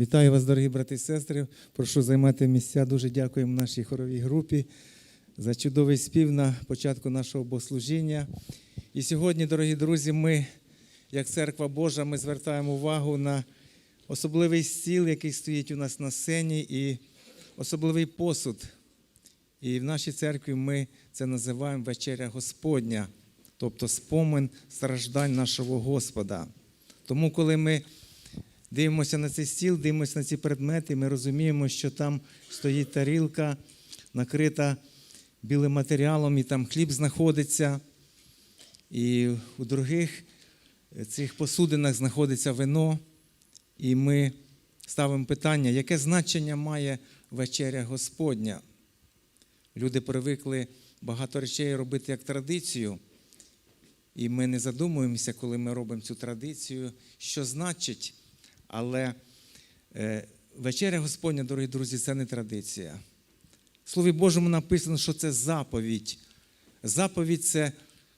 Вітаю вас, дорогі брати і сестри. Прошу займати місця. Дуже дякуємо нашій хоровій групі за чудовий спів на початку нашого богослужіння. І сьогодні, дорогі друзі, ми, як церква Божа, ми звертаємо увагу на особливий стіл, який стоїть у нас на сцені, і особливий посуд. І в нашій церкві ми це називаємо вечеря Господня, тобто спомин страждань нашого Господа. Тому, коли ми дивимося на цей стіл, дивимося на ці предмети, ми розуміємо, що там стоїть тарілка, накрита білим матеріалом, і там хліб знаходиться. І у других цих посудинах знаходиться вино. І ми ставимо питання, яке значення має вечеря Господня? Люди привикли багато речей робити як традицію. І ми не задумуємося, коли ми робимо цю традицію, що значить. Але е, вечеря Господня, дорогі друзі, це не традиція. В Слові Божому написано, що це заповідь. Заповідь це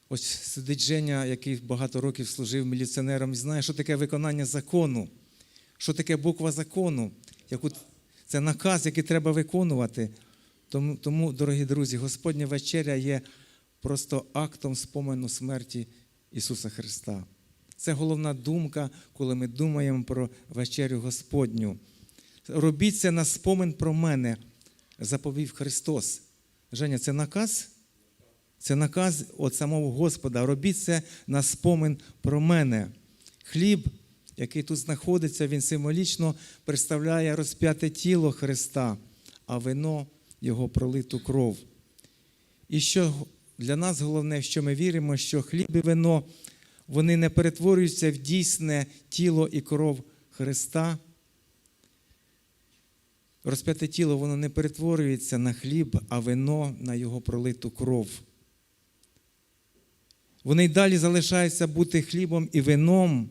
ось сидить Женя, який багато років служив міліціонером, і знає, що таке виконання закону, що таке буква закону, яку це наказ, який треба виконувати. Тому, тому, дорогі друзі, Господня вечеря є просто актом спомену смерті Ісуса Христа. Це головна думка, коли ми думаємо про вечерю Господню. Робіть це на спомин про мене, заповів Христос. Женя, це наказ? Це наказ від самого Господа. Робіть це на спомин про мене. Хліб, який тут знаходиться, він символічно представляє розп'яте тіло Христа, а вино Його пролиту кров. І що для нас головне, що ми віримо, що хліб і вино вони не перетворюються в дійсне тіло і кров Христа. Розп'яте тіло воно не перетворюється на хліб, а вино на його пролиту кров. Вони й далі залишаються бути хлібом і вином.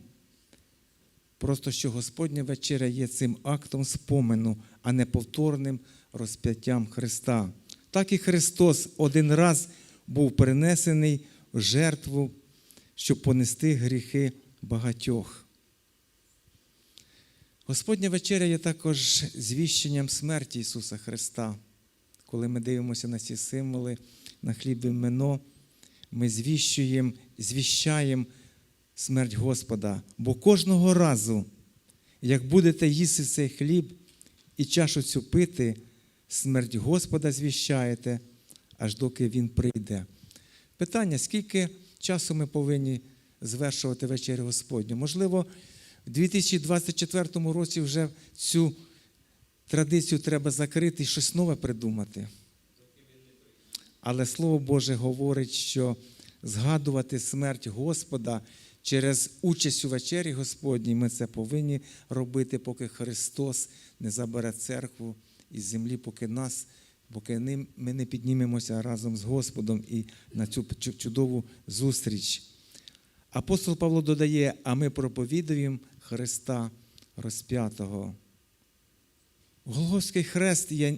Просто що Господня вечеря є цим актом спомену, а не повторним розп'яттям Христа. Так і Христос один раз був перенесений в жертву, щоб понести гріхи багатьох. Господня вечеря є також звіщенням смерті Ісуса Христа. Коли ми дивимося на ці символи, на хліб і вино, ми звіщуємо, звіщаємо смерть Господа. Бо кожного разу, як будете їсти цей хліб і чашу цю пити, смерть Господа звіщаєте, аж доки Він прийде. Питання: скільки часу ми повинні звершувати вечерю Господню? Можливо, в 2024 році вже цю традицію треба закрити і щось нове придумати. Але Слово Боже говорить, що згадувати смерть Господа через участь у вечері Господній ми це повинні робити, поки Христос не забере церкву із землі, поки нас, поки ми не піднімемося разом з Господом і на цю чудову зустріч. Апостол Павло додає, а ми проповідуємо Христа розп'ятого. Голгофський хрест є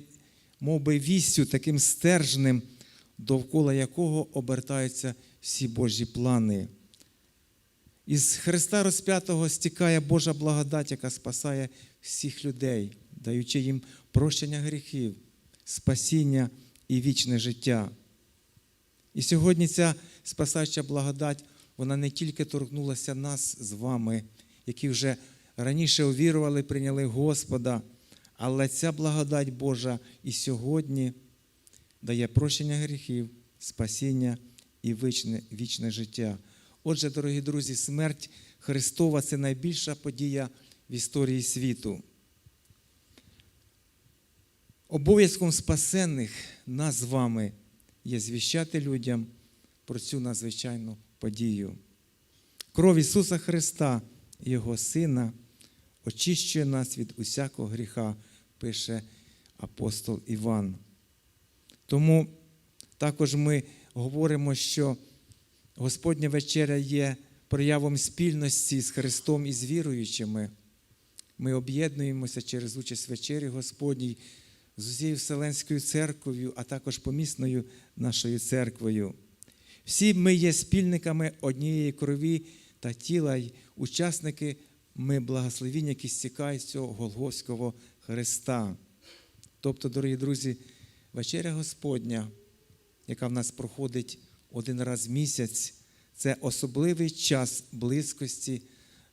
мов би, вістю таким стержнем, довкола якого обертаються всі Божі плани. Із Христа розп'ятого стікає Божа благодать, яка спасає всіх людей, даючи їм прощення гріхів, спасіння і вічне життя. І сьогодні ця спасаюча благодать, вона не тільки торкнулася нас з вами, які вже раніше увірували, прийняли Господа, але ця благодать Божа і сьогодні дає прощення гріхів, спасіння і вічне, вічне життя. Отже, дорогі друзі, смерть Христова це найбільша подія в історії світу. Обов'язком спасенних нас з вами є звіщати людям про цю надзвичайну подію. Кров Ісуса Христа, Його Сина, очищує нас від усякого гріха, пише апостол Іван. Тому також ми говоримо, що Господня вечеря є проявом спільності з Христом і з віруючими. Ми об'єднуємося через участь вечері Господній з усією Вселенською церквою, а також помісною нашою церквою. Всі ми є спільниками однієї крові та тіла й учасники ми благословіння, які стікають цього Голгофського Христа. Тобто, дорогі друзі, вечеря Господня, яка в нас проходить один раз в місяць, це особливий час близькості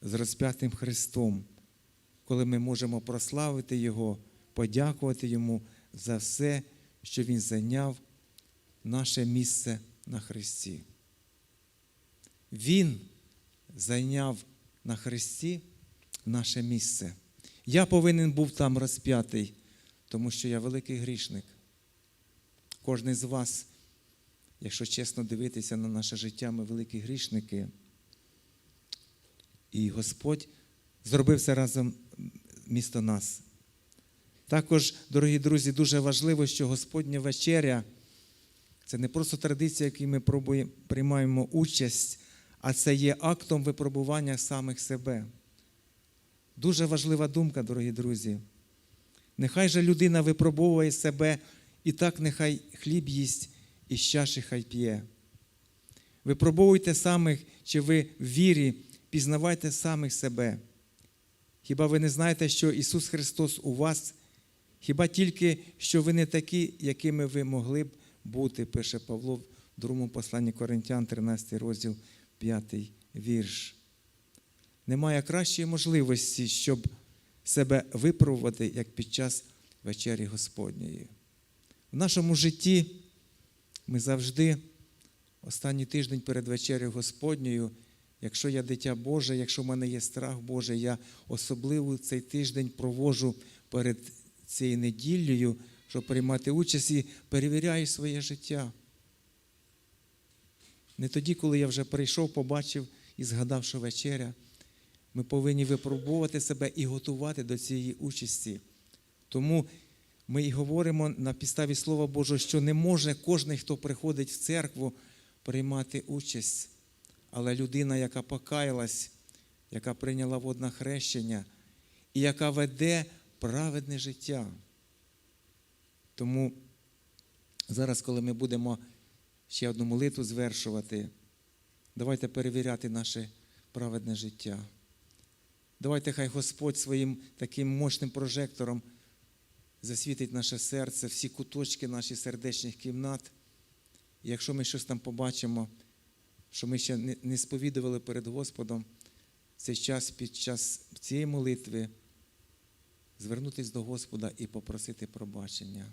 з розп'ятим Христом, коли ми можемо прославити Його, подякувати Йому за все, що Він зайняв наше місце на Христі. Він зайняв на Христі наше місце. Я повинен був там розп'ятий, тому що я великий грішник. Кожен з вас, якщо чесно дивитися на наше життя, ми великі грішники. І Господь зробив це разом місто нас. Також, дорогі друзі, дуже важливо, що Господня вечеря це не просто традиція, в якій ми приймаємо участь, а це є актом випробування самих себе. Дуже важлива думка, дорогі друзі. Нехай же людина випробовує себе, і так нехай хліб їсть, і з чаші хай п'є. Випробовуйте самих, чи ви в вірі, пізнавайте самих себе. Хіба ви не знаєте, що Ісус Христос у вас? Хіба тільки, що ви не такі, якими ви могли б бути, пише Павло в другому посланні Коринтян, 13 розділ, 5 вірш. Немає кращої можливості, щоб себе випробувати, як під час вечері Господньої. В нашому житті ми завжди, останній тиждень перед вечерею Господньою, якщо я дитя Боже, якщо в мене є страх Божий, я особливо цей тиждень провожу перед цією неділею, щоб приймати участь і перевіряю своє життя. Не тоді, коли я вже прийшов, побачив і згадав, що вечеря. Ми повинні випробувати себе і готувати до цієї участі. Тому ми і говоримо на підставі Слова Божого, що не може кожен, хто приходить в церкву, приймати участь. Але людина, яка покаялась, яка прийняла водне хрещення і яка веде праведне життя. Тому зараз, коли ми будемо ще одну молитву звершувати, давайте перевіряти наше праведне життя. Давайте хай Господь своїм таким мощним прожектором засвітить наше серце, всі куточки наших сердечних кімнат. І якщо ми щось там побачимо, що ми ще не- сповідували перед Господом, цей час під час цієї молитви звернутися до Господа і попросити пробачення.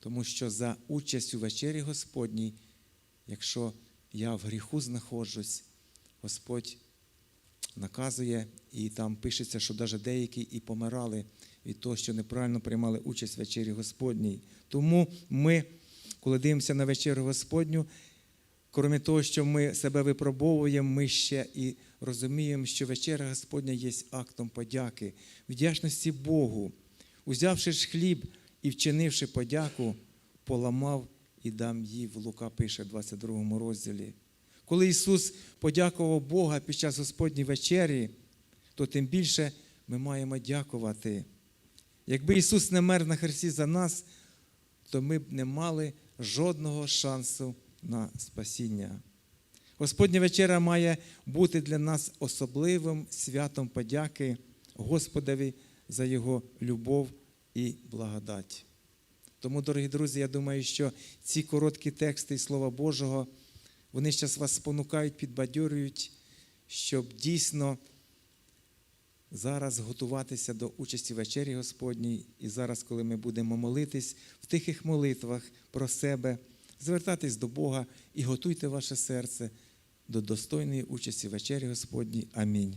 Тому що за участь у вечері Господній, якщо я в гріху знаходжусь, Господь наказує, і там пишеться, що навіть деякі і помирали від того, що неправильно приймали участь в вечері Господній. Тому ми, коли дивимося на вечерю Господню, крім того, що ми себе випробовуємо, ми ще і розуміємо, що вечеря Господня є актом подяки, вдячності Богу. Узявши ж хліб і вчинивши подяку, поламав і дам їв. Лука пише в 22 розділі. Коли Ісус подякував Бога під час Господньої вечері, то тим більше ми маємо дякувати. Якби Ісус не мер на хресті за нас, то ми б не мали жодного шансу на спасіння. Господня вечеря має бути для нас особливим святом подяки Господові за Його любов і благодать. Тому, дорогі друзі, я думаю, що ці короткі тексти Слова Божого, вони зараз вас спонукають, підбадьорюють, щоб дійсно зараз готуватися до участі вечері Господній. І зараз, коли ми будемо молитись в тихих молитвах про себе, звертатись до Бога і готуйте ваше серце до достойної участі вечері Господній. Амінь.